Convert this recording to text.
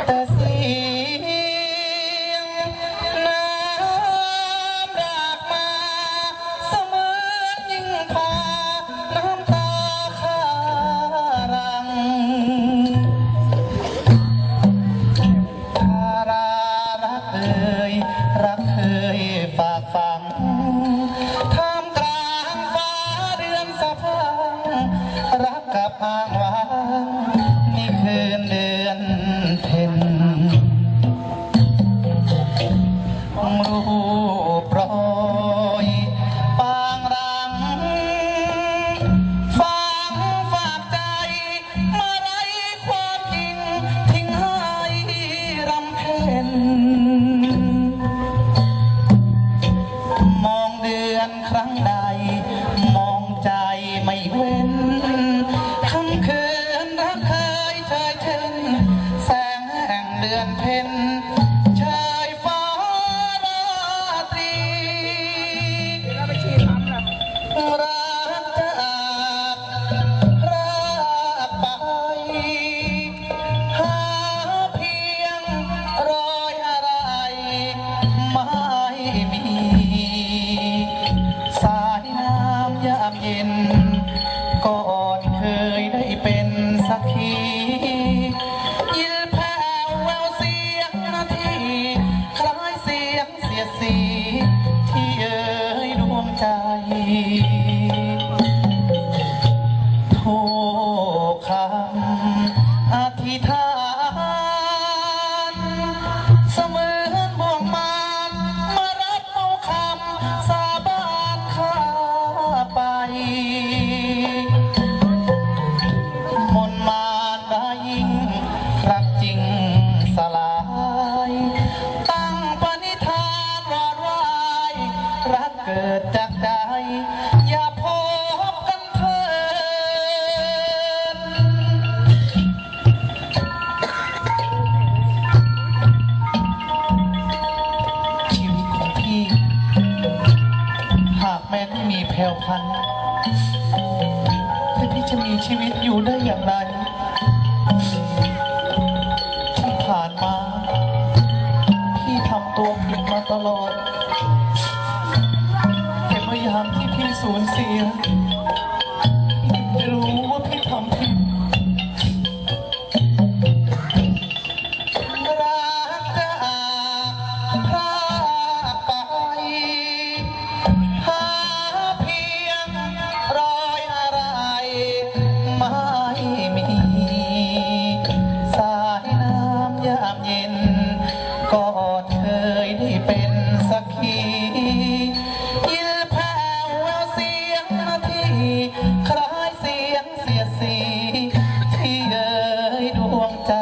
Entonces, ็รูปรอยปางรังฟังฝากใจ มาในความจริง ทิ้งให้รำเพ็มองเดือนครั้งใด রাখি แผ่วพันท่านที่จะมีชีวิตอยู่ได้อย่างไร ที่ผ่านมา พี่ทำตัวผิดมาตลอดแต่พยายามที่พี่สูญเสียพี่รู้ว่าพี่ทำผิดรัะอาพระ ยินแผ่วเสียงนาทีคล้เสียงเสียสี ที่เอ่ยดวงใจ